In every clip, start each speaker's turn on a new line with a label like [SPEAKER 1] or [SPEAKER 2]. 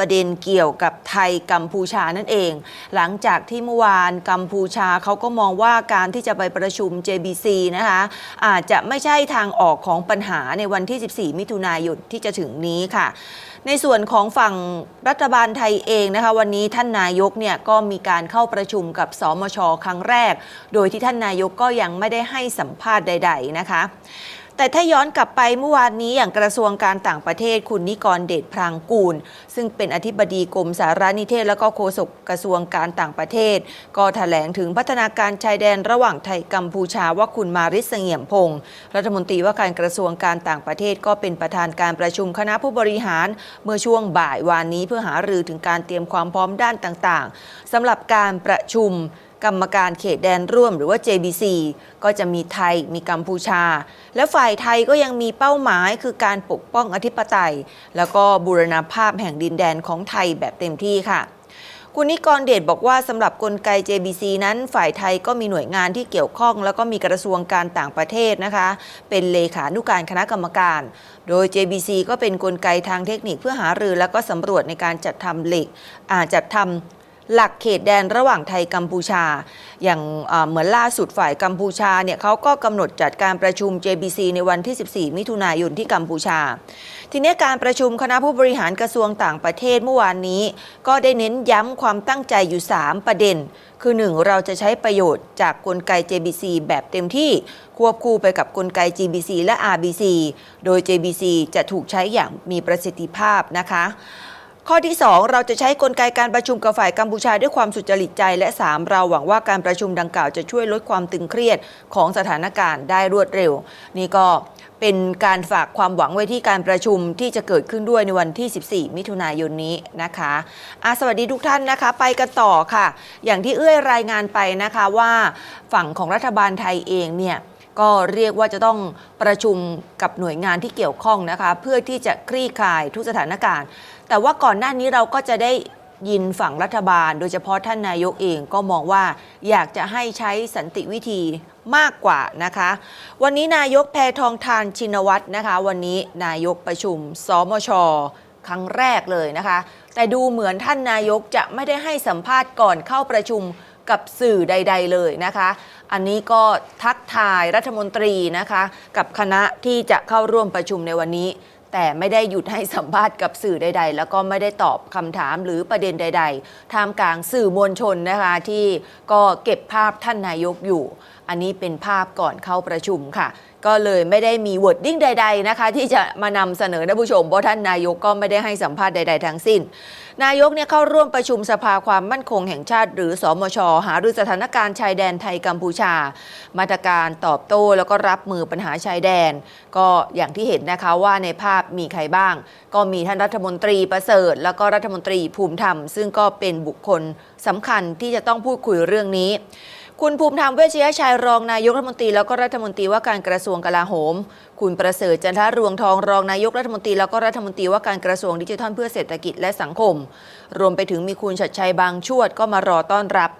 [SPEAKER 1] ประเด็นเกี่ยวกับไทยกัมพูชานั่นเอง หลังจากที่เมื่อวานกัมพูชาเขาก็มองว่าการที่จะไปประชุม JBC นะคะอาจจะไม่ใช่ทางออกของปัญหาในวันที่ 14 มิถุนายนที่จะถึงนี้ค่ะ ในส่วนของฝั่งรัฐบาลไทยเองนะคะวันนี้ท่านนายกเนี่ยก็มีการเข้าประชุมกับสมชครั้งแรก โดยที่ท่านนายกก็ยังไม่ได้ให้สัมภาษณ์ใด ๆ นะคะ แต่ถ้าย้อนกลับไปเมื่อวานนี้อย่างกระทรวงการต่างประเทศคุณนิกรเดชพรางกูล ซึ่งเป็นอธิบดีกรมสารนิเทศ และก็โฆษกกระทรวงการต่างประเทศ ก็ถแถลงถึงพัฒนาการชายแดนระหว่างไทยกัมพูชาว่าคุณมาริสเสงี่ยมพงศ์รัฐมนตรีว่าการกระทรวงการต่างประเทศ ก็เป็นประธานการประชุมคณะผู้บริหาร เมื่อช่วงบ่ายวานนี้เพื่อหารือถึงการเตรียมความพร้อมด้านต่างๆสำหรับการประชุม กรรมการเขตแดนร่วมหรือว่า JBC ก็จะมีไทยมีกัมพูชา และฝ่ายไทยก็ยังมีเป้าหมายคือการปกป้องอธิปไตย แล้วก็บูรณาภาพแห่งดินแดนของไทยแบบเต็มที่ค่ะ คุณนิกรเดชบอกว่าสำหรับกลไก JBC นั้นฝ่ายไทยก็มีหน่วยงานที่เกี่ยวข้อง แล้วก็มีกระทรวงการต่างประเทศนะคะ เป็นเลขานุการคณะกรรมการ โดย JBC ก็เป็นกลไกทางเทคนิคเพื่อหารือ แล้วก็สำรวจในการจัดทำเหล็กอ่าจัดทำ หลักเขตแดนระหว่างไทยกัมพูชา อย่างเหมือนล่าสุดฝ่ายกัมพูชาเนี่ยเขาก็กำหนดจัดการประชุม JBC ในวันที่ 14 มิถุนายนที่กัมพูชา ทีนี้การประชุมคณะผู้บริหารกระทรวงต่างประเทศเมื่อวานนี้ ก็ได้เน้นย้ำความตั้งใจอยู่ 3 ประเด็น คือ 1 เราจะใช้ประโยชน์จากกลไก JBC แบบเต็มที่ควบคู่ไปกับกลไก GBC และ RBC โดย JBC จะถูกใช้อย่างมีประสิทธิภาพนะคะ ข้อที่ 2 เราจะใช้กลไกการประชุมกับฝ่ายกัมพูชาด้วยความสุจริตใจ และ 3 เราหวังว่าการประชุมดังกล่าวจะช่วยลดความตึงเครียดของสถานการณ์ได้รวดเร็ว นี่ก็เป็นการฝากความหวังไว้ที่การประชุมที่จะเกิดขึ้นด้วยในวันที่ 14 มิถุนายนนี้นะคะอาสวัสดีทุกท่านนะคะ ไปกันต่อค่ะ อย่างที่เอื้อยรายงานไปนะคะว่าฝั่งของรัฐบาลไทยเองเนี่ยก็เรียกว่าจะต้องประชุมกับหน่วยงานที่เกี่ยวข้องนะคะ เพื่อที่จะคลี่คลายทุกสถานการณ์ แต่ว่าก่อนหน้านี้เราก็จะได้ยินฝั่งรัฐบาล โดยเฉพาะท่านนายกเองก็มองว่าอยากจะให้ใช้สันติวิธีมากกว่านะคะ วันนี้นายกแพทองทานชินวัตรนะคะ วันนี้นายกประชุมสมช ครั้งแรกเลยนะคะ แต่ดูเหมือนท่านนายกจะไม่ได้ให้สัมภาษณ์ก่อนเข้าประชุมกับสื่อใด ๆ เลยนะคะ อันนี้ก็ทักทายรัฐมนตรีนะคะ กับคณะที่จะเข้าร่วมประชุมในวันนี้ แต่ไม่ได้หยุดให้สัมภาษณ์กับสื่อใด ๆ แล้วก็ไม่ได้ตอบคำถามหรือประเด็นใด ๆ ท่ามกลางสื่อมวลชนนะคะที่ก็เก็บภาพท่านนายกอยู่ อันนี้เป็นภาพก่อนเข้าประชุมค่ะ ก็เลยไม่ได้มีวอร์ดดิ้งใด ๆนะคะ ที่จะมานำเสนอท่านผู้ชมเพราะท่านนายกก็ไม่ได้ให้สัมภาษณ์ใด ๆ ทั้งสิ้น นายกเนี่ยเข้าร่วมประชุมสภาความมั่นคงแห่งชาติ หรือสอมช หารือสถานการณ์ชายแดนไทยกัมพูชา มาตรการตอบโต้แล้วก็รับมือปัญหาชายแดน ก็อย่างที่เห็นนะคะว่าในภาพมีใครบ้าง ก็มีท่านรัฐมนตรีประเสริฐ แล้วก็รัฐมนตรีภูมิธรรม ซึ่งก็เป็นบุคคลสำคัญที่จะต้องพูดคุยเรื่องนี้ คุณภูมิธรรมเวชยชัยรองนายกรัฐมนตรีแล้วก็รัฐมนตรีว่าการกระทรวงกลาโหม คุณประเสริฐจันทรวงทองรองนายกรัฐมนตรีแล้วก็รัฐมนตรีว่าการกระทรวงดิจิทัลเพื่อเศรษฐกิจและสังคม รวมไปถึงมีคุณชัดชัยบางชวดก็มารอต้อนรับ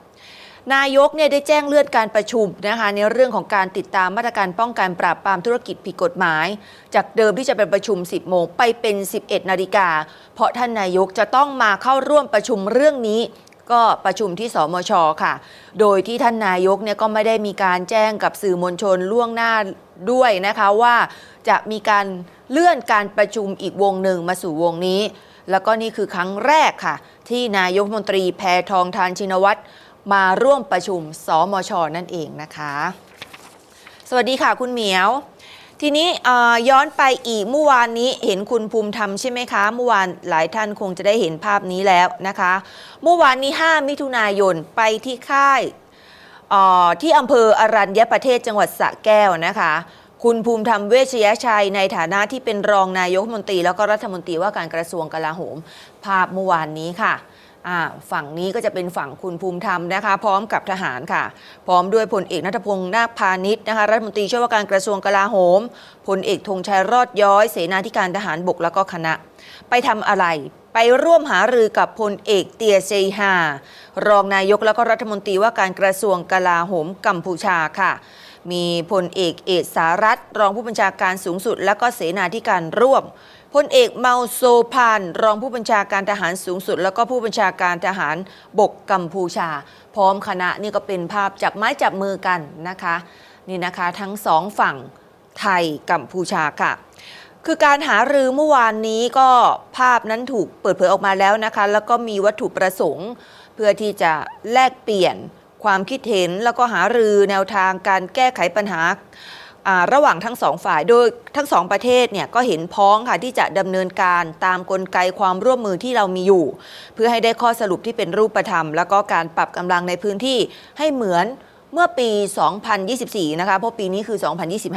[SPEAKER 1] นายกเนี่ยได้แจ้งเลื่อนการประชุมนะคะในเรื่องของการติดตามมาตรการป้องกันปราบปรามธุรกิจผิดกฎหมาย จากเดิมที่จะเป็นประชุม 10 โมงไปเป็น 11 นาฬิกาเพราะท่านนายกจะต้องมาเข้าร่วมประชุมเรื่องนี้ ก็ประชุมที่สมชค่ะ โดยที่ท่านนายกเนี่ยก็ไม่ได้มีการแจ้งกับสื่อมวลชนล่วงหน้าด้วยนะคะว่าจะมีการเลื่อนการประชุมอีกวงหนึ่งมาสู่วงนี้ แล้วก็นี่คือครั้งแรกค่ะ ที่นายกมนตรีแพทองทานชินวัตรมาร่วมประชุมสมชนั่นเองนะคะ สวัสดีค่ะคุณเหมียว ทีนี้ย้อนไปอีกเมื่อวานนี้เห็นคุณภูมิธรรมใช่ไหมคะ เมื่อวานหลายท่านคงจะได้เห็นภาพนี้แล้วนะคะ เมื่อวานนี้ 5 มิถุนายนไปที่ค่ายที่อำเภออรัญญประเทศจังหวัดสระแก้วนะคะ คุณภูมิธรรมเวชยชัยในฐานะที่เป็นรองนายกรัฐมนตรี แล้วก็รัฐมนตรีว่าการกระทรวงกลาโหม ภาพเมื่อวานนี้ค่ะ ฝั่งนี้ก็จะเป็นฝั่งคุณภูมิธรรมนะคะ พร้อมกับทหารค่ะ พร้อมด้วยพลเอกนัทพงศ์นาคพาณิชย์นะคะ รัฐมนตรีช่วยว่าการกระทรวงกลาโหมพลเอกธงชัยรอดย้อย เสนาธิการทหารบกแล้วก็คณะ ไปทำอะไรไปร่วมหารือกับพลเอกเตียเซฮารองนายกแล้วก็รัฐมนตรีว่าการกระทรวงกลาโหมกัมพูชาค่ะ มีพลเอกเอกสารัตรองผู้บัญชาการสูงสุด และก็เสนาธิการร่วม พลเอกเมาโซพาน รองผู้บัญชาการทหารสูงสุด แล้วก็ผู้บัญชาการทหารบกกัมพูชา พร้อมคณะนี่ก็เป็นภาพจับไม้จับมือกันนะคะ นี่นะคะทั้งสองฝั่งไทยกัมพูชาค่ะ คือการหารือเมื่อวานนี้ก็ภาพนั้นถูกเปิดเผยออกมาแล้วนะคะ แล้วก็มีวัตถุประสงค์ เพื่อที่จะแลกเปลี่ยนความคิดเห็นแล้วก็หารือแนวทางการแก้ไขปัญหา ระหว่างทั้งสองฝ่ายโดยทั้งสองประเทศเนี่ยก็เห็นพ้องค่ะที่จะดำเนินการตามกลไกความร่วมมือที่เรามีอยู่ เพื่อให้ได้ข้อสรุปที่เป็นรูปธรรม แล้วก็การปรับกำลังในพื้นที่ให้เหมือนเมื่อปี 2024 นะคะเพราะปีนี้คือ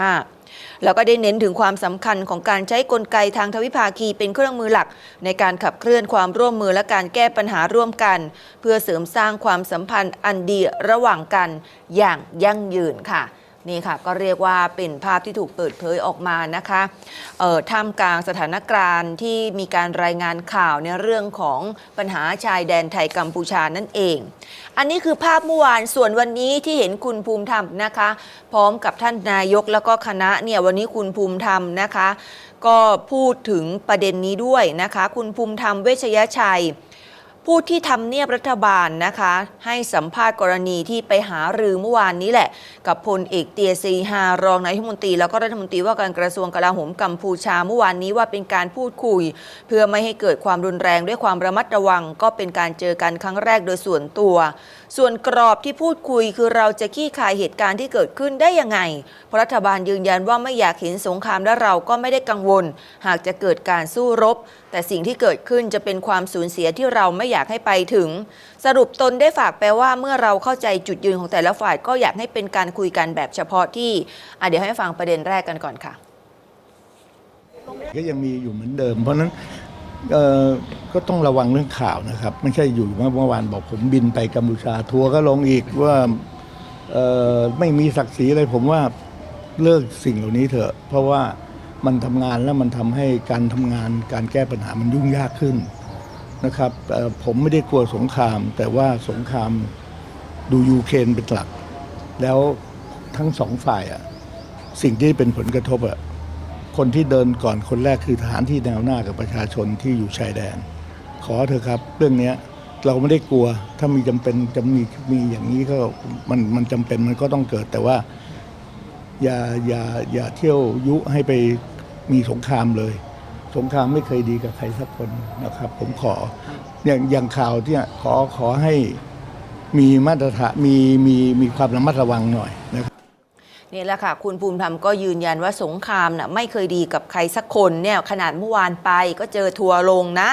[SPEAKER 1] 2025 แล้วก็ได้เน้นถึงความสำคัญของการใช้กลไกทางทวิภาคีเป็นเครื่องมือหลัก ในการขับเคลื่อนความร่วมมือและการแก้ปัญหาร่วมกัน เพื่อเสริมสร้างความสัมพันธ์อันดีระหว่างกันอย่างยั่งยืนค่ะ นี่ค่ะก็เรียกว่าเป็นภาพที่ถูกเปิดเผยออกมานะคะเอ่อท่ามกลางสถานการณ์ที่มีการรายงานข่าวในเรื่องของปัญหาชายแดนไทยกัมพูชานั่นเอง อันนี้คือภาพเมื่อวานส่วนวันนี้ที่เห็นคุณภูมิธรรมนะคะ พร้อมกับท่านนายกแล้วก็คณะเนี่ยวันนี้คุณภูมิธรรมนะคะ ก็พูดถึงประเด็นนี้ด้วยนะคะ คุณภูมิธรรมเวชยชัย ผู้ที่ทำเนียบรัฐบาลนะคะ ให้สัมภาษณ์กรณีที่ไปหารือเมื่อวานนี้แหละ กับพลเอกเตียซีฮารองนายกรัฐมนตรี แล้วก็รัฐมนตรีว่าการกระทรวงกลาโหมกัมพูชาเมื่อวานนี้ว่าเป็นการพูดคุย เพื่อไม่ให้เกิดความรุนแรงด้วยความระมัดระวัง ก็เป็นการเจอกันครั้งแรกโดยส่วนตัว ส่วนกรอบที่พูดคุยคือเราจะขี้คายเหตุการณ์ที่เกิดขึ้นได้ยังไงเพราะรัฐบาลยืนยันว่าไม่อยากเห็นสงครามและเราก็ไม่ได้กังวล หากจะเกิดการสู้รบ แต่สิ่งที่เกิดขึ้นจะเป็นความสูญเสียที่เราไม่อยากากให้ไปถึง สรุปตนได้ฝากแปลว่าเมื่อเราเข้าใจจุดยืนของแต่ละฝ่าย ก็อยากให้เป็นการคุยกันแบบเฉพาะที่อะเดี๋ยวให้ฟังประเด็นแรกกันก่อนค่ะ
[SPEAKER 2] ก็ยังมีอยู่เหมือนเดิม เพราะฉะนั้นเอ่อก็ต้องระวังเรื่องข่าวนะครับ ไม่ใช่อยู่เมื่อวานบอกผมบินไปกัมพูชาทัวร์ก็ลงอีกว่าเอ่อไม่มีศักดิ์ศรีอะไรผมว่าเลิกสิ่งเหล่านี้เถอะ เพราะว่ามันทำงานแล้วมันทำให้การทำงานการแก้ปัญหามันยุ่งยากขึ้น นะครับผมไม่ได้กลัวสงคราม แต่ว่าสงครามดูยูเครนเป็นหลัก แล้วทั้งสองฝ่ายอะสิ่งที่เป็นผลกระทบอะคนที่เดินก่อนคนแรกคือทหารที่แนวหน้ากับประชาชนที่อยู่ชายแดน ขอเถอะครับ เรื่องนี้เราไม่ได้กลัวถ้ามีจำเป็นจะมีมีอย่างนี้ก็มันมันจำเป็นมันก็ต้องเกิดแต่ว่า อย่าอย่าอย่าเที่ยวยุให้ไปมีสงครามเลย สงครามไม่เคยดีกับใครสักคนนะครับ ผมขออย่างอย่างข่าวที่ขอขอให้มีมาตรฐานมีมีมีความระมัดระวังหน่อยนะครับ
[SPEAKER 1] นี่แหละค่ะ คุณภูมิธรรมก็ยืนยันว่าสงครามน่ะไม่เคยดีกับใครสักคนเนี่ยขนาดเมื่อวานไปก็เจอทัวร์ลงนะ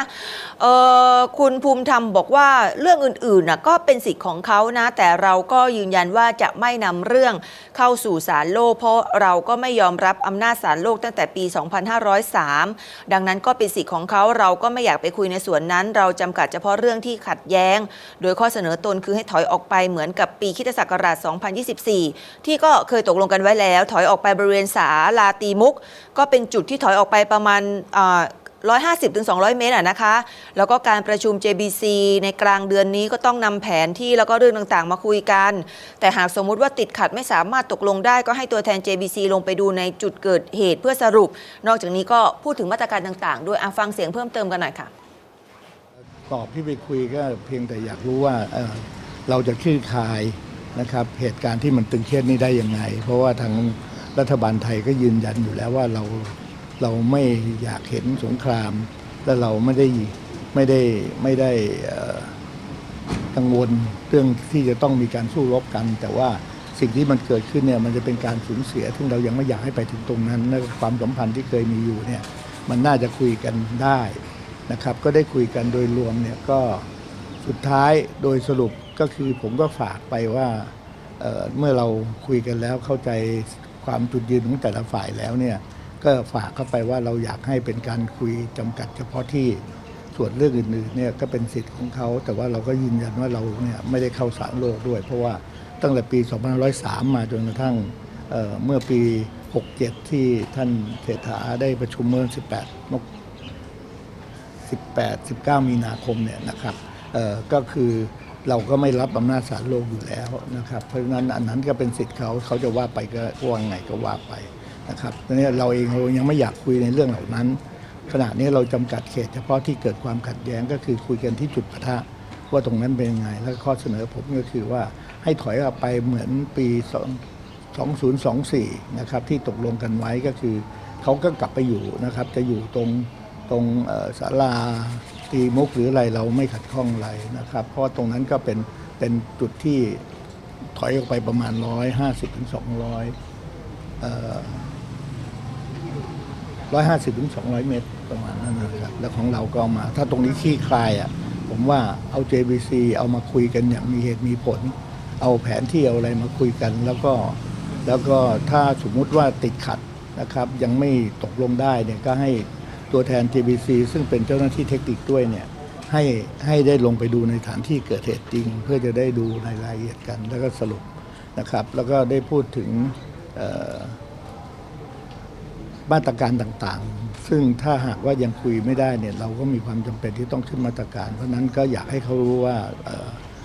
[SPEAKER 1] เออคุณภูมิธรรมบอกว่าเรื่องอื่นๆน่ะก็เป็นสิทธิ์ของเขานะ แต่เราก็ยืนยันว่าจะไม่นำเรื่องเข้าสู่ศาลโลก เพราะเราก็ไม่ยอมรับอำนาจศาลโลกตั้งแต่ปี 2503 ดังนั้นก็เป็นสิทธิ์ของเขาเราก็ไม่อยากไปคุยในส่วนนั้น เราจำกัดเฉพาะเรื่องที่ขัดแย้ง โดยข้อเสนอตนคือให้ถอยออกไปเหมือนกับปีคริสตศักราช 2024 ที่ก็เคยตกลงกันไว้แล้ว ถอยออกไปบริเวณศาลาตีมุก ก็เป็นจุดที่ถอยออกไปประมาณอ่า150ถึง200 เมตรอะนะคะ แล้วก็การประชุม JBC ในกลางเดือนนี้ก็ต้องนำแผนที่แล้วก็เรื่องต่างๆ มาคุยกัน แต่หากสมมุติว่าติดขัดไม่สามารถตกลงได้ก็ให้ตัวแทน JBC ลงไปดูในจุดเกิดเหตุเพื่อสรุป นอกจากนี้ก็พูดถึงมาตรการต่างๆ ด้วยอะฟังเสียงเพิ่มเติมกันหน่อยค่ะ
[SPEAKER 2] ตอบที่ไปคุยก็เพียงแต่อยากรู้ว่าเเราจะคลี่คลาย นะครับเหตุการณ์ที่มันตึงเครียดนี้ได้ยังไง เพราะว่าทางรัฐบาลไทยก็ยืนยันอยู่แล้วว่าเราเราไม่อยากเห็นสงคราม และเราไม่ได้ไม่ได้ไม่ได้กังวลเรื่องที่จะต้องมีการสู้รบกัน แต่ว่าสิ่งที่มันเกิดขึ้นเนี่ยมันจะเป็นการสูญเสียซึ่งเรายังไม่อยากให้ไปถึงตรงนั้นและความสัมพันธ์ที่เคยมีอยู่เนี่ยมันน่าจะคุยกันได้นะครับ ก็ได้คุยกันโดยรวมเนี่ยก็สุดท้ายโดยสรุป ก็คือผมก็ฝากไปว่าเเมื่อเราคุยกันแล้วเข้าใจความจุดยืนของแต่ละฝ่ายแล้วเนี่ยก็ฝากเข้าไปว่าเราอยากให้เป็นการคุยจำกัดเฉพาะที่ส่วนเรื่องอื่นๆเนี่ยก็เป็นสิทธิ์ของเขา แต่ว่าเราก็ยืนยันว่าเราเนี่ยไม่ได้เข้าสารโลกด้วย เพราะว่าตั้งแต่ปี 2503 มาจนกระทั่งเเมื่อปี 67 ที่ท่านเศรษฐาได้ประชุมเมื่อ 18มก18 19 มีนาคมเนี่ยนะครับก็คือ เราก็ไม่รับอำนาจศาลโลกอยู่แล้วนะครับ เพราะฉะนั้นอันนั้นก็เป็นสิทธิ์เขาเขาจะว่าไปก็ว่าไงก็ว่าไปนะครับดังนี้เราเองเรายังไม่อยากคุยในเรื่องเหล่านั้น ขณะนี้เราจำกัดเขตเฉพาะที่เกิดความขัดแย้งก็คือคุยกันที่จุดปะทะว่าตรงนั้นเป็นยังไง แล้วข้อเสนอผมก็คือว่าให้ถอยออกไปเหมือนปี 2024 นะครับที่ตกลงกันไว้ก็คือเขาก็กลับไปอยู่นะครับจะอยู่ตรงตรงศาลา ตีมุกหรืออะไรเราไม่ขัดข้องอะไรนะครับ เพราะตรงนั้นก็เป็นเป็นจุดที่ถอยออกไปประมาณ 150ถึง200เอ่อร้อยห้าสิบถึงสองร้อยเมตรประมาณนั้นนะครับ แล้วของเราก็มา ถ้าตรงนี้ขี้คลายอะผมว่าเอา JBC เอามาคุยกันอย่างมีเหตุมีผล เอาแผนที่เอาอะไรมาคุยกัน แล้วก็แล้วก็ถ้าสมมุติว่าติดขัดนะครับ ยังไม่ตกลงได้เนี่ยก็ให้ ตัวแทน JBC ซึ่งเป็นเจ้าหน้าที่เทคนิคด้วยเนี่ยให้ให้ได้ลงไปดูในฐานที่เกิดเหตุจริง เพื่อจะได้ดูในรายละเอียดกัน แล้วก็สรุปนะครับ แล้วก็ได้พูดถึงมาตรการต่างๆ ซึ่งถ้าหากว่ายังคุยไม่ได้เนี่ยเราก็มีความจำเป็นที่ต้องขึ้นมาตรการ เพราะนั้นก็อยากให้เขารู้ว่าเ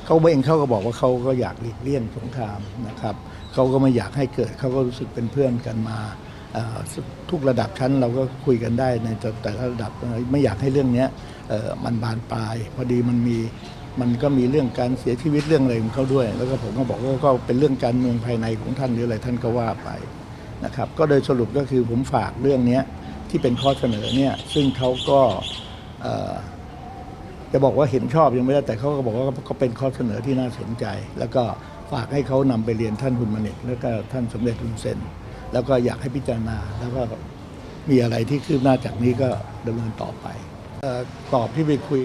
[SPEAKER 2] เขาเองเขาก็บอกว่าเขาก็อยากหลีกเลี่ยงสงครามนะครับเขาก็ไม่อยากให้เกิดเขาก็รู้สึกเป็นเพื่อนกันมา ทุกระดับชั้นเราก็คุยกันได้ในแต่ละระดับไม่อยากให้เรื่องนี้มันบานปลาย พอดีมันมีมันก็มีเรื่องการเสียชีวิตเรื่องอะไรของเขาด้วย แล้วก็ผมก็บอกว่าก็เป็นเรื่องการเมืองภายในของท่านหรืออะไรท่านก็ว่าไปนะครับก็โดยสรุปก็คือผมฝากเรื่องนี้ที่เป็นข้อเสนอเนี่ยซึ่งเขาก็จะบอกว่าเห็นชอบยังไม่ได้แต่เขาก็บอกว่าก็เป็นข้อเสนอที่น่าสนใจ แล้วก็ฝากให้เขานำไปเรียนท่านหุนมาเนกแล้วก็ท่านสมเด็จฮุนเซน แล้วก็อยากให้พิจารณาแล้วก็มีอะไรที่คืบหน้าจากนี้ก็ดำเนินต่อไปออตอบที่ไปคุย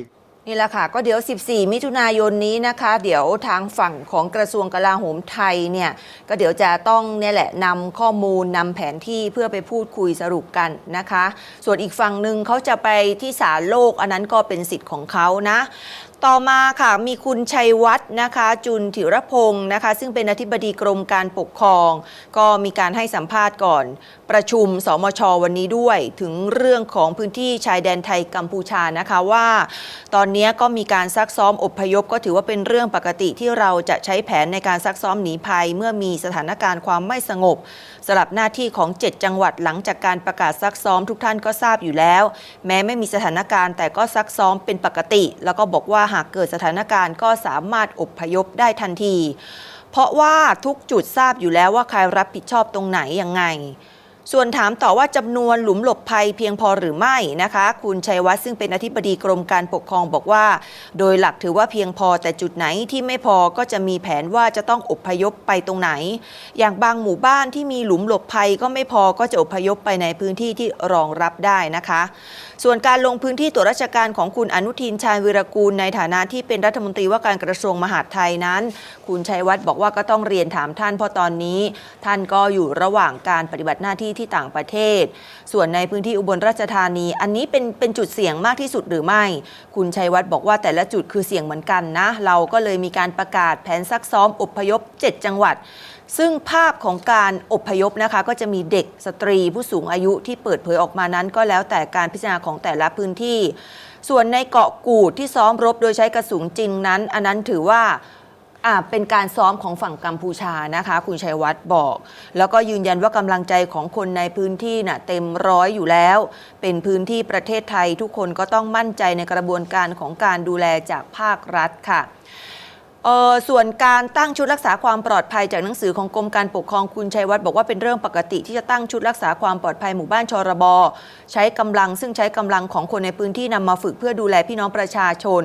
[SPEAKER 1] นี่แหละค่ะ ก็เดี๋ยว 14 มิถุนายนนี้นะคะ เดี๋ยวทางฝั่งของกระทรวงกลาโหมไทยเนี่ย ก็เดี๋ยวจะต้องเนี่ยแหละนำข้อมูลนำแผนที่เพื่อไปพูดคุยสรุปกันนะคะ ส่วนอีกฝั่งหนึ่งเขาจะไปที่ศาลโลก อันนั้นก็เป็นสิทธิ์ของเขานะ ต่อมาค่ะมีคุณชัยวัฒน์นะคะจุนถิรพงศ์นะคะ ซึ่งเป็นอธิบดีกรมการปกครอง ก็มีการให้สัมภาษณ์ก่อน ประชุมสมชวันนี้ด้วยถึงเรื่องของพื้นที่ชายแดนไทยกัมพูชานะคะว่า ตอนนี้ก็มีการซักซ้อมอพยพก็ถือว่าเป็นเรื่องปกติที่เราจะใช้แผนในการซักซ้อมหนีภัย เมื่อมีสถานการณ์ความไม่สงบสลับหน้าที่ของ 7 จังหวัดหลังจากการประกาศซักซ้อมทุกท่านก็ทราบอยู่แล้ว แม้ไม่มีสถานการณ์แต่ก็ซักซ้อมเป็นปกติ แล้วก็บอกว่าหากเกิดสถานการณ์ก็สามารถอพยพได้ทันที เพราะว่าทุกจุดทราบอยู่แล้วว่าใครรับผิดชอบตรงไหนยังไง ส่วนถามต่อว่าจำนวนหลุมหลบภัยเพียงพอหรือไม่นะคะ คุณชัยวัฒน์ซึ่งเป็นอธิบดีกรมการปกครองบอกว่า โดยหลักถือว่าเพียงพอแต่จุดไหนที่ไม่พอก็จะมีแผนว่าจะต้องอบพยพไปตรงไหน อย่างบางหมู่บ้านที่มีหลุมหลบภัยก็ไม่พอก็จะอบพยพไปในพื้นที่ที่รองรับได้นะคะ ส่วนการลงพื้นที่ตรวจราชการของคุณอนุทินชาญวิรากูลในฐานะที่เป็นรัฐมนตรีว่าการกระทรวงมหาดไทยนั้น คุณชัยวัฒน์บอกว่าก็ต้องเรียนถามท่านเพราะตอนนี้ ท่านก็อยู่ระหว่างการปฏิบัติหน้าที่ที่ต่างประเทศ ส่วนในพื้นที่อุบลราชธานี อันนี้เป็นเป็นจุดเสี่ยงมากที่สุดหรือไม่ คุณชัยวัฒน์บอกว่าแต่ละจุดคือเสี่ยงเหมือนกันนะ เราก็เลยมีการประกาศแผนซักซ้อมอพยพ 7 จังหวัด ซึ่งภาพของการอบพยพนะคะ ก็จะมีเด็กสตรีผู้สูงอายุที่เปิดเผยออกมานั้นก็แล้วแต่การพิจารณาของแต่ละพื้นที่ ส่วนในเกาะกูดที่ซ้อมรบโดยใช้กระสุนจริงนั้น อันนั้นถือว่า อ่าเป็นการซ้อมของฝั่งกัมพูชานะคะ คุณชัยวัฒน์บอก แล้วก็ยืนยันว่ากำลังใจของคนในพื้นที่น่ะเต็มร้อยอยู่แล้ว เป็นพื้นที่ประเทศไทยทุกคนก็ต้องมั่นใจในกระบวนการของการดูแลจากภาครัฐค่ะออส่วนการตั้งชุดรักษาความปลอดภัยจากหนังสือของกรมการปกครองคุณชัยวัฒน์บอกว่าเป็นเรื่องปกติที่จะตั้งชุดรักษาความปลอดภัยหมู่บ้านชรบใช้กำลังซึ่งใช้กำลังของคนในพื้นที่นำมาฝึกเพื่อดูแลพี่น้องประชาชน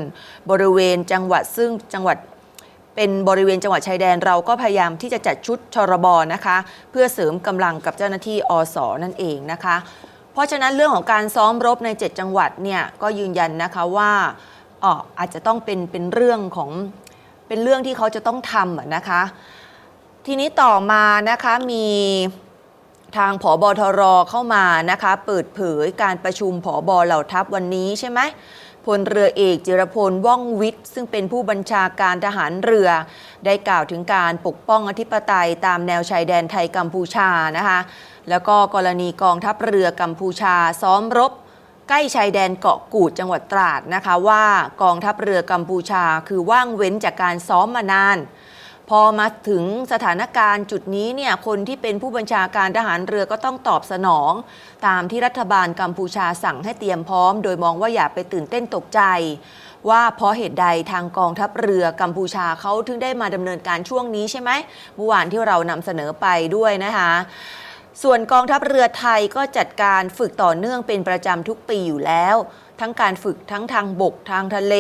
[SPEAKER 1] บริเวณจังหวัดซึ่งจังหวัด เป็นบริเวณจังหวัดชายแดนเราก็พยายามที่จะจัดชุดชรบนะคะ เพื่อเสริมกำลังกับเจ้าหน้าที่อสนั่นเองนะคะ เพราะฉะนั้นเรื่องของการซ้อมรบใน 7 จังหวัดเนี่ยก็ยืนยันนะคะว่าอออาจจะต้องเป็นเป็นเรื่องของเป็นเรื่องที่เขาจะต้องทำนะคะ ทีนี้ต่อมานะคะมีทางผอบอทรเข้ามานะคะ เปิดเผยการประชุมผอบอเหล่าทัพวันนี้ใช่ไหม พลเรือเอกจิรพลว่องวิทย์ ซึ่งเป็นผู้บัญชาการทหารเรือ ได้กล่าวถึงการปกป้องอธิปไตยตามแนวชายแดนไทยกัมพูชานะคะแล้วก็กรณีกองทัพเรือกัมพูชาซ้อมรบ ใกล้ชายแดนเกาะกูดจังหวัดตราดนะคะว่ากองทัพเรือกัมพูชาคือว่างเว้นจากการซ้อมมานาน พอมาถึงสถานการณ์จุดนี้เนี่ยคนที่เป็นผู้บัญชาการทหารเรือก็ต้องตอบสนอง ตามที่รัฐบาลกัมพูชาสั่งให้เตรียมพร้อม โดยมองว่าอย่าไปตื่นเต้นตกใจ ว่าเพราะเหตุใดทางกองทัพเรือกัมพูชาเขาถึงได้มาดำเนินการช่วงนี้ใช่ไหมเมื่อวานที่เรานำเสนอไปด้วยนะคะส่วนกองทัพเรือไทยก็จัดการฝึกต่อเนื่องเป็นประจำทุกปีอยู่แล้ว ทั้งการฝึกทั้งทางบกทางทะเล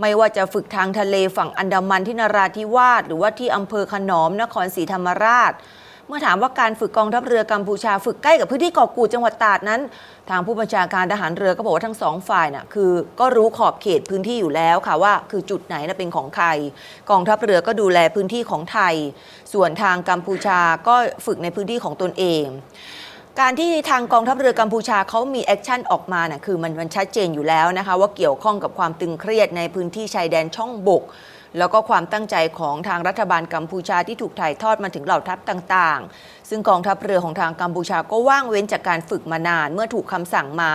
[SPEAKER 1] ไม่ว่าจะฝึกทางทะเลฝั่งอันดามันที่นราธิวาสหรือว่าที่อำเภอขนอมนครศรีธรรมราช เมื่อถามว่าการฝึกกองทัพเรือกัมพูชาฝึกใกล้กับพื้นที่เกาะกูดจังหวัดตราดนั้น ทางผู้บัญชาการทหารเรือก็บอกว่าทั้งสองฝ่ายน่ะคือ ก็รู้ขอบเขตพื้นที่อยู่แล้วค่ะว่า คือจุดไหนนะเป็นของใครกองทัพเรือก็ดูแลพื้นที่ของไทย ส่วนทางกัมพูชาก็ฝึกในพื้นที่ของตนเอง การที่ทางกองทัพเรือกัมพูชาเขามีแอคชั่นออกมาน่ะคือมันมันชัดเจนอยู่แล้วนะคะ ว่าเกี่ยวข้องกับความตึงเครียดในพื้นที่ชายแดนช่องบก แล้วก็ความตั้งใจของทางรัฐบาลกัมพูชาที่ถูกถ่ายทอดมาถึงเหล่าทัพต่างๆ ซึ่งกองทัพเรือของทางกัมพูชาก็ว่างเว้นจากการฝึกมานานเมื่อถูกคำสั่งมา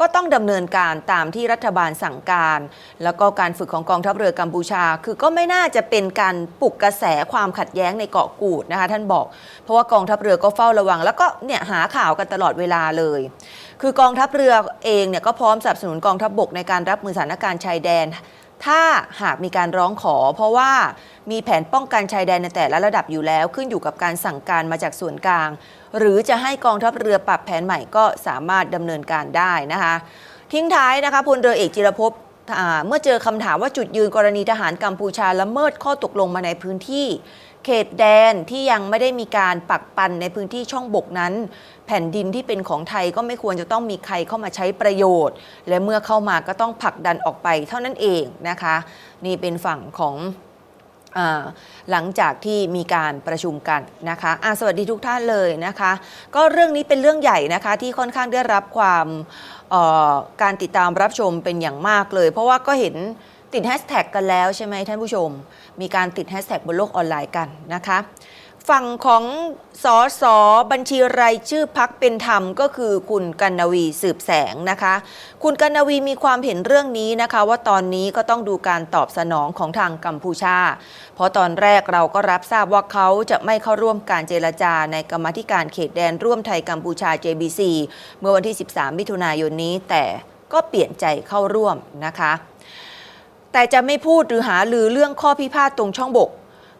[SPEAKER 1] ก็ต้องดำเนินการตามที่รัฐบาลสั่งการ แล้วก็การฝึกของกองทัพเรือกัมพูชา คือก็ไม่น่าจะเป็นการปลุกกระแสความขัดแย้งในเกาะกูดนะคะท่านบอก เพราะว่ากองทัพเรือก็เฝ้าระวัง แล้วก็เนี่ยหาข่าวกันตลอดเวลาเลย คือกองทัพเรือเองเนี่ยก็พร้อมสนับสนุนกองทัพบกในการรับมือสถานการณ์ชายแดน ถ้าหากมีการร้องขอ เพราะว่ามีแผนป้องกันชายแดนในแต่ละระดับอยู่แล้ว ขึ้นอยู่กับการสั่งการมาจากส่วนกลาง หรือจะให้กองทัพเรือปรับแผนใหม่ก็สามารถดำเนินการได้นะคะ ทิ้งท้ายนะคะพลเรือเอกจิรภพ เมื่อเจอคำถามว่าจุดยืนกรณีทหารกัมพูชาละเมิดข้อตกลงมาในพื้นที่ เขตแดนที่ยังไม่ได้มีการปักปันในพื้นที่ช่องบกนั้น แผ่นดินที่เป็นของไทยก็ไม่ควรจะต้องมีใครเข้ามาใช้ประโยชน์ และเมื่อเข้ามาก็ต้องผลักดันออกไปเท่านั้นเองนะคะ นี่เป็นฝั่งของ หลังจากที่มีการประชุมกันนะคะะสวัสดีทุกท่านเลยนะคะ ก็เรื่องนี้เป็นเรื่องใหญ่นะคะที่ค่อนข้างได้รับความการติดตามรับชมเป็นอย่างมากเลย เพราะว่าก็เห็นติดแฮชแท็กกันแล้วใช่ไหมท่านผู้ชม มีการติดแฮชแท็กบนโลกออนไลน์กันนะคะ ฝั่งของสอสอบัญชีรายชื่อพักเป็นธรรมก็คือคุณกันนวีสืบแสงนะคะ คุณกันนวีมีความเห็นเรื่องนี้นะคะ ว่าตอนนี้ก็ต้องดูการตอบสนองของทางกัมพูชา เพราะตอนแรกเราก็รับทราบว่าเขาจะไม่เข้าร่วมการเจรจาในกรรมธิการเขตแดนร่วมไทยกัมพูชา JBC เมื่อวันที่ 13 มิถุนายนนี้ แต่ก็เปลี่ยนใจเข้าร่วมนะคะ แต่จะไม่พูดหรือหาลือเรื่องข้อพิพาทตรงช่องบก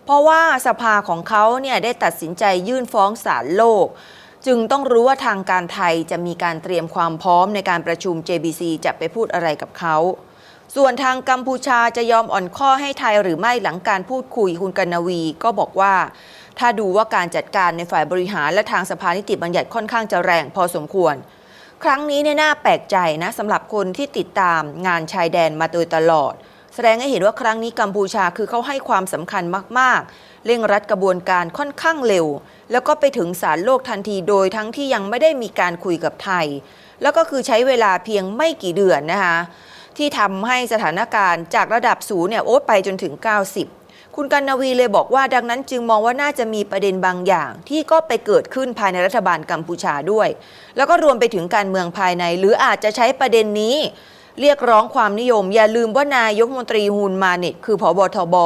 [SPEAKER 1] เพราะว่าสภาของเขาเนี่ยได้ตัดสินใจยื่นฟ้องศาลโลก จึงต้องรู้ว่าทางการไทยจะมีการเตรียมความพร้อมในการประชุม JBC จะไปพูดอะไรกับเขาส่วนทางกัมพูชาจะยอมอ่อนข้อให้ไทยหรือไม่หลังการพูดคุยคุณกนวี ก็บอกว่า ถ้าดูว่าการจัดการในฝ่ายบริหารและทางสภานิติบัญญัติค่อนข้างจะแรงพอสมควร ครั้งนี้เนี่ยน่าแปลกใจนะสำหรับคนที่ติดตามงานชายแดนมาโดยตลอด แสดงให้เห็นว่าครั้งนี้กัมพูชาคือเขาให้ความสำคัญมาก ๆ เร่งรัดกระบวนการค่อนข้างเร็ว แล้วก็ไปถึงศาลโลกทันทีโดยทั้งที่ยังไม่ได้มีการคุยกับไทย แล้วก็คือใช้เวลาเพียงไม่กี่เดือนนะคะที่ทำให้สถานการณ์จากระดับศูนย์เนี่ยโอ๊ตไปจนถึง 90คุณกันนวีเลยบอกว่าดังนั้นจึงมองว่าน่าจะมีประเด็นบางอย่าง ที่ก็ไปเกิดขึ้นภายในรัฐบาลกัมพูชาด้วย แล้วก็รวมไปถึงการเมืองภายใน หรืออาจจะใช้ประเด็นนี้ เรียกร้องความนิยม อย่าลืมว่านายกมนตรีฮูนมาเน็ตคือผบทบ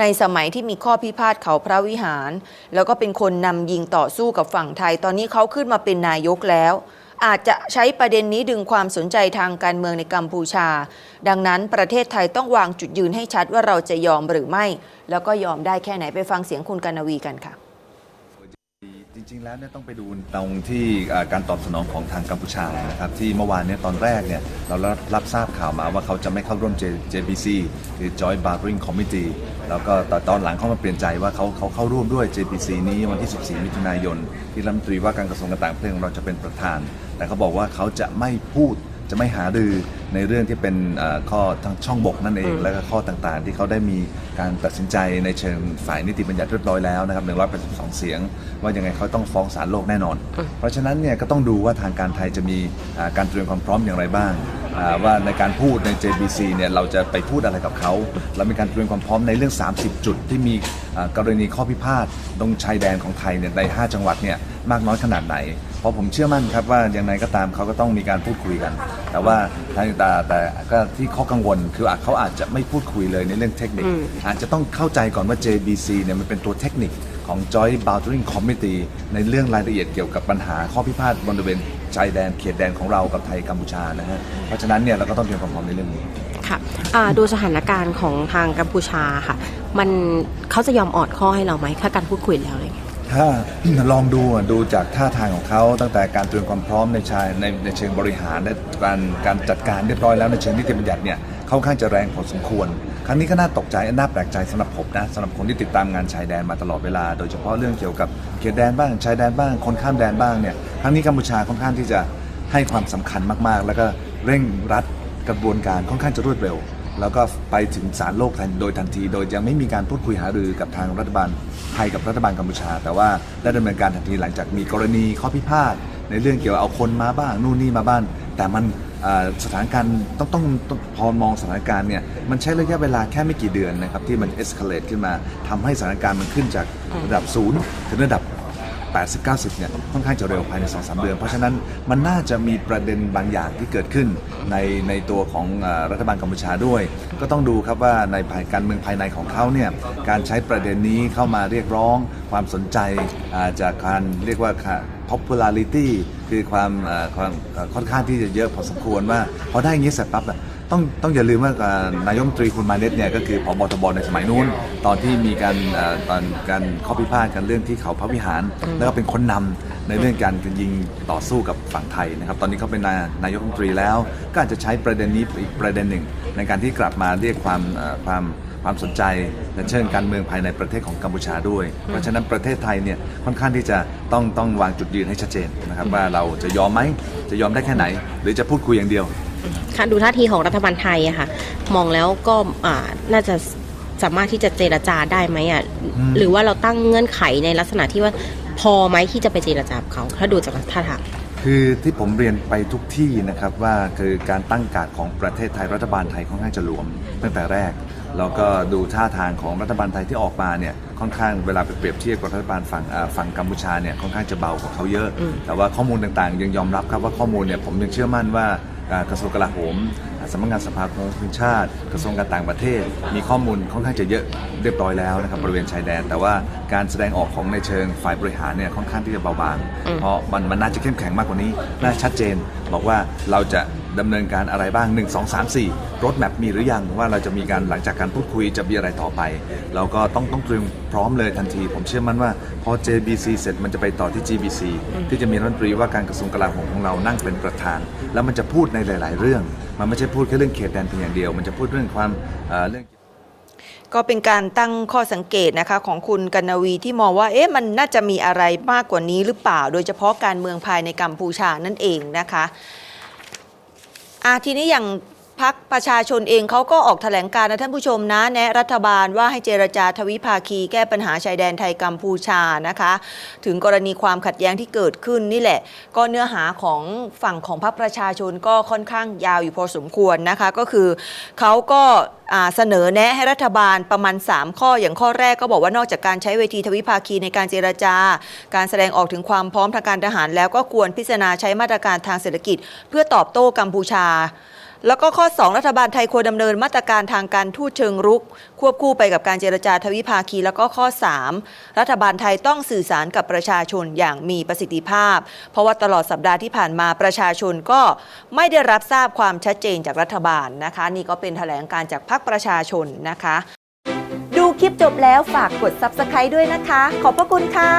[SPEAKER 1] ในสมัยที่มีข้อพิพาทเขาพระวิหาร แล้วก็เป็นคนนำยิงต่อสู้กับฝั่งไทย ตอนนี้เขาขึ้นมาเป็นนายกแล้วอาจจะใช้ประเด็นนี้ดึงความสนใจทางการเมืองในกัมพูชา ดังนั้นประเทศไทยต้องวางจุดยืนให้ชัดว่าเราจะยอมหรือไม่ แล้วก็ยอมได้แค่ไหนไปฟังเสียงคุณกนวีกันค่ะ
[SPEAKER 3] จริงๆแล้วเนี่ยต้องไปดูตรงที่การตอบสนองของทางกัมพูชานะครับที่เมื่อวานเนี่ยตอนแรกเนี่ยเรารับรับทราบข่าวมาว่าเขาจะไม่เข้าร่วม JBC คือ Joint Bargaining Committee แล้วก็ตอนตอนหลังเขามาเปลี่ยนใจว่าเขาเขาเข้าร่วมด้วย JBC นี้วันที่ 14 มิถุนายน ที่รัฐมนตรีว่าการกระทรวงการต่างประเทศของเราจะเป็นประธาน แต่เขาบอกว่าเขาจะไม่พูด จะไม่หารือในเรื่องที่เป็นเอ่อข้อทางช่องบกนั่นเอง และก็ข้อต่างๆ ที่เขาได้มีการตัดสินใจในเชิงฝ่ายนิติบัญญัติเรียบร้อยแล้วนะครับ182 เสียง ว่ายังไงเขาต้องฟ้องศาลโลกแน่นอน เพราะฉะนั้นเนี่ยก็ต้องดูว่าทางการไทยจะมีอ่าการเตรียมความพร้อมอย่างไรบ้างอ่า ว่าในการพูดใน JBC เนี่ยเราจะไปพูดอะไรกับเขาแล้วมีการเตรียมความพร้อมในเรื่อง 30 จุดที่มีอ่ากรณีข้อพิพาทตรงชายแดนของไทยเนี่ยใน 5 จังหวัดเนี่ยมากน้อยขนาดไหน เพราะผมเชื่อมั่นครับว่าอย่างไรก็ตามเขาก็ต้องมีการพูดคุยกัน แต่ว่าทางแต่แต่ก็ที่ข้อกังวลคืออาจเขาอาจจะไม่พูดคุยเลยในเรื่องเทคนิค อาจจะต้องเข้าใจก่อนว่า JBC เนี่ยมันเป็นตัวเทคนิค ของ Joint Boundary Committee ในเรื่องรายละเอียดเกี่ยวกับปัญหาข้อพิพาทบริเวณชายแดนเขตแดนของเรากับไทยกัมพูชานะฮะเพราะฉะนั้นเนี่ยเราก็ต้องเตรียมความพร้อมในเรื่องนี้
[SPEAKER 4] ค่ะอ่าดูสถานการณ์ของทางกัมพูชาค่ะ มันเขาจะยอมอ่อนข้อให้เราไหมถ้าการพูดคุยแล้วอะไรเงี้ย
[SPEAKER 3] ถ้า ลองดูอะดูจากท่าทางของเขาตั้งแต่การเตรียมความพร้อมในชายในในเชิงบริหารและการการจัดการเรียบร้อยแล้วในเชิงนิติบัญญัติเนี่ยเขา ค่อนข้างจะแรงพอสมควร ครั้งนี้ก็น่าตกใจน่าแปลกใจสำหรับผมนะสำหรับคนที่ติดตามงานชายแดนมาตลอดเวลา โดยเฉพาะเรื่องเกี่ยวกับเขตแดนบ้างชายแดนบ้าง คนข้ามแดนบ้างเนี่ยครั้งนี้กัมพูชาค่อนข้างที่จะให้ความสำคัญมากๆ แล้วก็เร่งรัดกระบวนการค่อนข้างจะรวดเร็ว แล้วก็ไปถึงศาลโลกทันโดยทันที โดยยังไม่มีการพูดคุยหารือกับทางรัฐบาลไทยกับรัฐบาลกัมพูชา แต่ว่าได้ดำเนินการทันทีหลังจากมีกรณีข้อพิพาทในเรื่องเกี่ยวกับเอาคนมาบ้างนู่นนี่มาบ้างแต่มัน สถานการณ์ต้องต้องพอมองสถานการณ์เนี่ยมันใช้ระยะเวลาแค่ไม่กี่เดือนนะครับที่มันเอ็กซ์คาเลตขึ้นมาทำให้สถานการณ์มันขึ้นจากระดับศูนย์ถึงระดับ 80 90 เนี่ยค่อนข้างจะเร็วภายใน2-3เดือน เพราะฉะนั้นมันน่าจะมีประเด็นบางอย่างที่เกิดขึ้นในในตัวของรัฐบาลกัมพูชาด้วย ก็ต้องดูครับว่าในภายการเมืองภายในของเขาเนี่ยการใช้ประเด็นนี้เข้ามาเรียกร้องความสนใจจากการเรียกว่า popularity คือความเอ่อความเอ่อค่อนข้างที่จะเยอะพอสมควรว่าพอได้อย่างนี้เสร็จปั๊บอะต้องต้องอย่าลืมว่าอ่านายกรัฐมนตรีคุณมาเนตเนี่ยก็คือพบทบในสมัยนู้น ตอนที่มีการเอ่อตอนการข้อพิพาทกันเรื่องที่เขาพระวิหาร แล้วก็เป็นคนนำในเรื่องการยิงต่อสู้กับฝั่งไทยนะครับ ตอนนี้เขาเป็นนานายกรัฐมนตรีแล้ว ก็อาจจะใช้ประเด็นนี้อีกประเด็นหนึ่ง ในการที่กลับมาเรียกความเอ่อความ ความสนใจในเชิงการเมืองภายในประเทศของกัมพูชาด้วย เพราะฉะนั้นประเทศไทยเนี่ยค่อนข้างที่จะต้องต้องวางจุดยืนให้ชัดเจนนะครับว่าเราจะยอมไหมจะยอมได้แค่ไหน หรือจะพูดคุยอย่างเดียว
[SPEAKER 4] ค่ะดูท่าทีของรัฐบาลไทยอะค่ะมองแล้วก็อ่าน่าจะสามารถที่จะเจรจาได้ไหมอะหรือว่าเราตั้งเงื่อนไขในลักษณะที่ว่าพอไหมที่จะไปเจรจากับเขาถ้าดูจากท่าทาง
[SPEAKER 3] คือที่ผมเรียนไปทุกที่นะครับว่าคือการตั้งการดของประเทศไทยรัฐบาลไทยค่อนข้างจะหลวมตั้งแต่แรก แล้วก็ดูท่าทางของรัฐบาลไทยที่ออกมาเนี่ยค่อนข้างเวลาไปเปรียบเทียบกับรัฐบาลฝั่งอ่าฝั่งกัมพูชาเนี่ยค่อนข้างจะเบากว่าเขาเยอะ แต่ว่าข้อมูลต่างๆ ยังยอมรับครับว่าข้อมูลเนี่ยผมยังเชื่อมั่นว่าอ่ากระทรวงกลาโหมอ่าสำนักงานสภาความมั่นคงชาติ กระทรวงการต่างประเทศ มีข้อมูลค่อนข้างจะเยอะเรียบร้อยแล้วนะครับบริเวณชายแดน แต่ว่าการแสดงออกของในเชิงฝ่ายบริหารเนี่ยค่อนข้างที่จะเบาบาง เพราะมันมันน่าจะเข้มแข็งมากกว่านี้น่าชัดเจน บอกว่าเราจะ ดำเนินการอะไรบ้าง 1 2 3 4รถแมพมีหรือยังว่าเราจะมีการหลังจากการพูดคุยจะมีอะไรต่อไป เราก็ต้องต้องเตรียมพร้อมเลยทันที ผมเชื่อมั่นว่าพอ JBC เสร็จมันจะไปต่อที่ GBC ที่จะมีรัฐมนตรีว่าการกระทรวงกลาโหมของเรานั่งเป็นประธาน แล้วมันจะพูดในหลาย ๆ เรื่อง มันไม่ใช่พูดแค่เรื่องเขตแดนเพียงอย่างเดียว มันจะพูดเรื่องความเอ่อเรื่อง
[SPEAKER 1] ก็เป็นการตั้งข้อสังเกตนะคะของคุณกันนวีที่มองว่าเอ๊ะมันน่าจะมีอะไรมากกว่านี้หรือเปล่า โดยเฉพาะการเมืองภายในกัมพูชานั่นเองนะคะ อะทีนี้อย่าง พักประชาชนเองเขาก็ออกแถลงการณ์นะท่านผู้ชมนะ แนะรัฐบาลว่าให้เจรจาทวิภาคีแก้ปัญหาชายแดนไทยกัมพูชานะคะ ถึงกรณีความขัดแย้งที่เกิดขึ้นนี่แหละ ก็เนื้อหาของฝั่งของพรรคประชาชนก็ค่อนข้างยาวอยู่พอสมควรนะคะ ก็คือเขาก็เสนอแนะให้รัฐบาลประมาณ 3 ข้ออย่างข้อแรกก็บอกว่านอกจากการใช้เวทีทวิภาคีในการเจรจา การแสดงออกถึงความพร้อมทางการทหาร แล้วก็ควรพิจารณาใช้มาตรการทางเศรษฐกิจ เพื่อตอบโต้กัมพูชา แล้วก็ข้อ 2 รัฐบาลไทยควรดำเนินมาตรการทางการทูตเชิงรุก ควบคู่ไปกับการเจรจาทวิภาคี แล้วก็ข้อ 3 รัฐบาลไทยต้องสื่อสารกับประชาชนอย่างมีประสิทธิภาพ เพราะว่าตลอดสัปดาห์ที่ผ่านมาประชาชนก็ไม่ได้รับทราบความชัดเจนจากรัฐบาลนะคะ นี่ก็เป็นแถลงการจากพรรคประชาชนนะคะ ดูคลิปจบแล้วฝากกด Subscribe ด้วยนะคะ ขอบพระคุณค่ะ